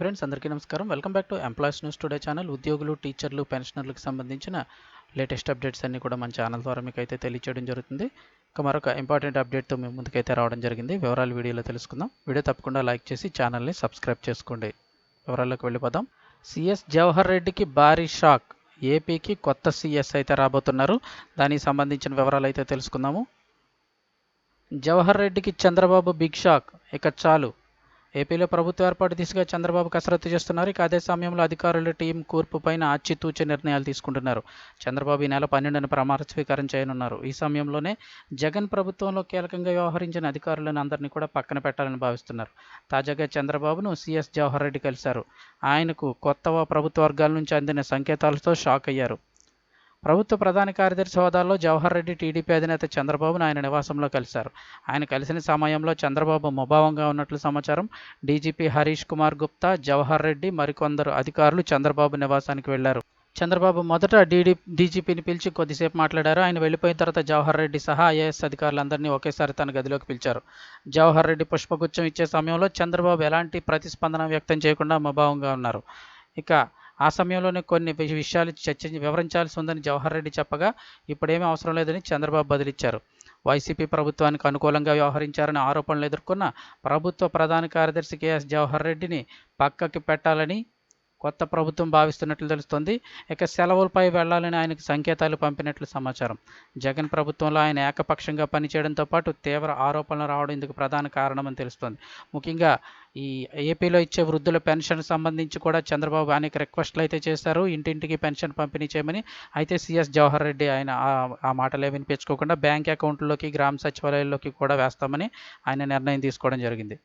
Friends అందరికీ నమస్కారం. Welcome back to employees news today channel. ఉద్యోగులు టీచర్లు పెన్షనర్లకు సంబంధించిన లేటెస్ట్ అప్డేట్స్ అన్ని కూడా మన ఛానల్ ద్వారా మీకు అయితే తెలియచేయడం జరుగుతుంది. ఇక మరొక ఇంపార్టెంట్ అప్డేట్తో మేము ముందుకైతే రావడం జరిగింది. వివరాలు వీడియోలో తెలుసుకుందాం. వీడియో తప్పకుండా లైక్ చేసి ఛానల్ని సబ్స్క్రైబ్ చేసుకోండి. వివరాల్లోకి వెళ్ళిపోదాం. సిఎస్ జవహర్ రెడ్డికి భారీ షాక్. ఏపీకి కొత్త సిఎస్ అయితే రాబోతున్నారు. దానికి సంబంధించిన వివరాలు అయితే తెలుసుకుందాము. జవహర్ రెడ్డికి చంద్రబాబు బిగ్ షాక్. ఇక చాలు. ఏపీలో ప్రభుత్వ ఏర్పాటు దిశగా చంద్రబాబు కసరత్తు చేస్తున్నారు. ఇక అదే సమయంలో అధికారుల టీం కూర్పు పైన ఆచితూచే నిర్ణయాలు తీసుకుంటున్నారు. చంద్రబాబు ఈ నెల పన్నెండున ప్రమాణ స్వీకారం చేయనున్నారు. ఈ సమయంలోనే జగన్ ప్రభుత్వంలో కీలకంగా వ్యవహరించిన అధికారులను అందరినీ కూడా పక్కన పెట్టాలని భావిస్తున్నారు. తాజాగా చంద్రబాబును సీఎస్ జవహర్ రెడ్డి కలిశారు. ఆయనకు కొత్త ప్రభుత్వ వర్గాల నుంచి అందిన సంకేతాలతో షాక్ అయ్యారు. ప్రభుత్వ ప్రధాన కార్యదర్శి హోదాలో జవహర్ రెడ్డి టీడీపీ అధినేత చంద్రబాబును ఆయన నివాసంలో కలిశారు. ఆయన కలిసిన సమయంలో చంద్రబాబు ముభావంగా ఉన్నట్లు సమాచారం. డీజీపీ హరీష్ కుమార్ గుప్తా జవహర్ రెడ్డి మరికొందరు అధికారులు చంద్రబాబు నివాసానికి వెళ్ళారు. చంద్రబాబు మొదట డీడీ డీజీపీని పిలిచి కొద్దిసేపు మాట్లాడారు. ఆయన వెళ్ళిపోయిన తర్వాత జవహర్ రెడ్డి సహా ఐఏఎస్ అధికారులందరినీ ఒకేసారి తన గదిలోకి పిలిచారు. జవహర్ రెడ్డి పుష్పగుచ్చం ఇచ్చే సమయంలో చంద్రబాబు ఎలాంటి ప్రతిస్పందన వ్యక్తం చేయకుండా ముభావంగా ఉన్నారు. ఇక ఆ సమయంలోనే కొన్ని విషయాలు చర్చ వివరించాల్సి ఉందని జవహర్ రెడ్డి చెప్పగా ఇప్పుడేమీ అవసరం లేదని చంద్రబాబు బదిలిచ్చారు. వైసీపీ ప్రభుత్వానికి అనుకూలంగా వ్యవహరించారని ఆరోపణలు ఎదుర్కొన్న ప్రభుత్వ ప్రధాన కార్యదర్శి కెఎస్ జవహర్ రెడ్డిని పక్కకి పెట్టాలని కొత్త ప్రభుత్వం భావిస్తున్నట్లు తెలుస్తోంది. ఇక సెలవులపై వెళ్ళాలని ఆయనకు సంకేతాలు పంపినట్లు సమాచారం. జగన్ ప్రభుత్వంలో ఆయన ఏకపక్షంగా పనిచేయడంతో పాటు తీవ్ర ఆరోపణలు రావడం ఇందుకు ప్రధాన కారణమని తెలుస్తోంది. ముఖ్యంగా ఈ ఏపీలో ఇచ్చే వృద్ధుల పెన్షన్ సంబంధించి కూడా చంద్రబాబు అనేక రిక్వెస్ట్లు అయితే చేశారు. ఇంటింటికి పెన్షన్ పంపిణీ చేయమని అయితే సిఎస్ జవహర్ రెడ్డి ఆయన ఆ- ఆ మాటలే వినిపించుకోకుండా బ్యాంక్ అకౌంట్లోకి గ్రామ సచివాలయాల్లోకి కూడా వేస్తామని ఆయన నిర్ణయం తీసుకోవడం జరిగింది.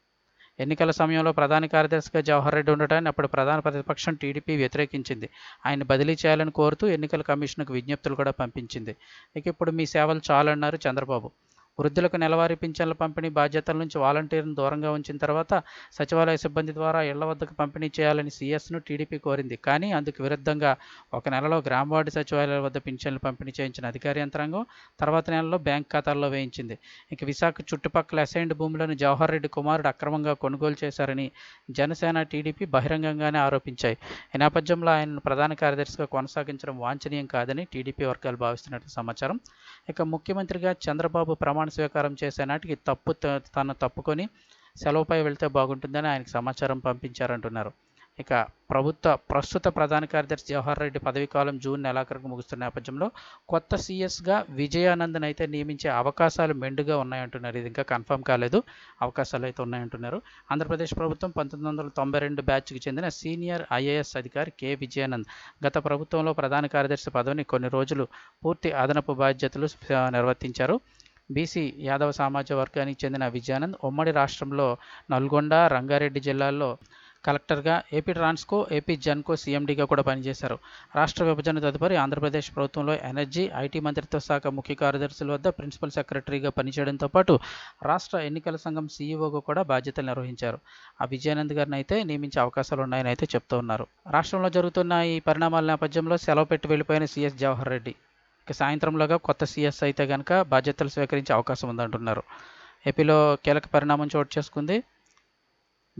ఎన్నికల సమయంలో ప్రధాన కార్యదర్శిగా జవహర్ రెడ్డి ఉండటాన్ని అప్పుడు ప్రధాన ప్రతిపక్షం టీడీపీ వ్యతిరేకించింది. ఆయన బదిలీ చేయాలని కోరుతూ ఎన్నికల కమిషన్కు విజ్ఞప్తులు కూడా పంపించింది. ఇక ఇప్పుడు మీ సేవలు చాలన్నారు చంద్రబాబు. వృద్ధులకు నెలవారీ పింఛన్ల పంపిణీ బాధ్యతల నుంచి వాలంటీర్ను దూరంగా ఉంచిన తర్వాత సచివాలయ సిబ్బంది ద్వారా ఇళ్ళ వద్దకు పంపిణీ చేయాలని సీఎస్ను టీడీపీ కోరింది. కానీ అందుకు విరుద్ధంగా ఒక నెలలో గ్రామ వార్డు సచివాలయాల వద్ద పింఛన్లు పంపిణీ చేయించిన అధికార యంత్రాంగం తర్వాత నెలలో బ్యాంక్ ఖాతాల్లో వేయించింది. ఇక విశాఖ చుట్టుపక్కల అసైన్డ్ భూములను జవహర్ రెడ్డి కుమారుడు అక్రమంగా కొనుగోలు చేశారని జనసేన టీడీపీ బహిరంగంగానే ఆరోపించాయి. ఈ నేపథ్యంలో ఆయనను ప్రధాన కార్యదర్శిగా కొనసాగించడం వాంఛనీయం కాదని టీడీపీ వర్గాలు భావిస్తున్నట్లు సమాచారం. ఇక ముఖ్యమంత్రిగా చంద్రబాబు ప్రమాణ స్వీకారం చేసే నాటికి తప్పు త- తను తప్పుకొని సెలవుపై వెళ్తే బాగుంటుందని ఆయనకు సమాచారం పంపించారంటున్నారు. ఇక ప్రభుత్వ ప్రస్తుత ప్రధాన కార్యదర్శి జవహర్ రెడ్డి పదవీ కాలం జూన్ నెలాఖరుకు ముగుస్తున్న నేపథ్యంలో కొత్త సీఎస్గా విజయానందన్ అయితే నియమించే అవకాశాలు మెండుగా ఉన్నాయంటున్నారు. ఇది ఇంకా కన్ఫర్మ్ కాలేదు. అవకాశాలు అయితే ఉన్నాయంటున్నారు. ఆంధ్రప్రదేశ్ ప్రభుత్వం పంతొమ్మిది వందల తొంభై రెండు బ్యాచ్కి చెందిన సీనియర్ ఐఏఎస్ అధికారి కె. విజయానంద్ గత ప్రభుత్వంలో ప్రధాన కార్యదర్శి పదవిని కొన్ని రోజులు పూర్తి అదనపు బాధ్యతలు నిర్వర్తించారు. బీసీ యాదవ సామాజిక వర్గానికి చెందిన విజయానంద్ ఉమ్మడి రాష్ట్రంలో నల్గొండ రంగారెడ్డి జిల్లాల్లో కలెక్టర్గా ఏపీ ట్రాన్స్కో ఏపీ జన్కో సీఎండీగా కూడా పనిచేశారు. రాష్ట్ర విభజన తదుపరి ఆంధ్రప్రదేశ్ ప్రభుత్వంలో ఎనర్జీ ఐటీ మంత్రిత్వ శాఖ ముఖ్య కార్యదర్శుల వద్ద ప్రిన్సిపల్ సెక్రటరీగా పనిచేయడంతో పాటు రాష్ట్ర ఎన్నికల సంఘం సీఈఓగా కూడా బాధ్యతలు నిర్వహించారు. ఆ విజయానంద్ గారిని అయితే నియమించే అవకాశాలు ఉన్నాయని అయితే చెప్తూ ఉన్నారు. రాష్ట్రంలో జరుగుతున్న ఈ పరిణామాల నేపథ్యంలో సెలవు పెట్టి వెళ్ళిపోయిన సీఎస్ జవహర్ రెడ్డి సాయంత్రంలోగా కొత్త సీఎస్ అయితే కనుక బాధ్యతలు స్వీకరించే అవకాశం ఉందంటున్నారు. ఏపీలో కీలక పరిణామం చోటు చేసుకుంది.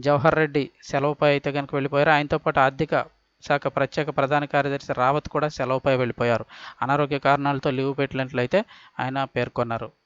జవహర్ రెడ్డి సెలవుపై అయితే కనుక వెళ్ళిపోయారు. ఆయనతో పాటు ఆర్థిక శాఖ ప్రత్యేక ప్రధాన కార్యదర్శి రావత్ కూడా సెలవుపై వెళ్ళిపోయారు. అనారోగ్య కారణాలతో లీవ్ పెట్టినట్లయితే ఆయన పేర్కొన్నారు.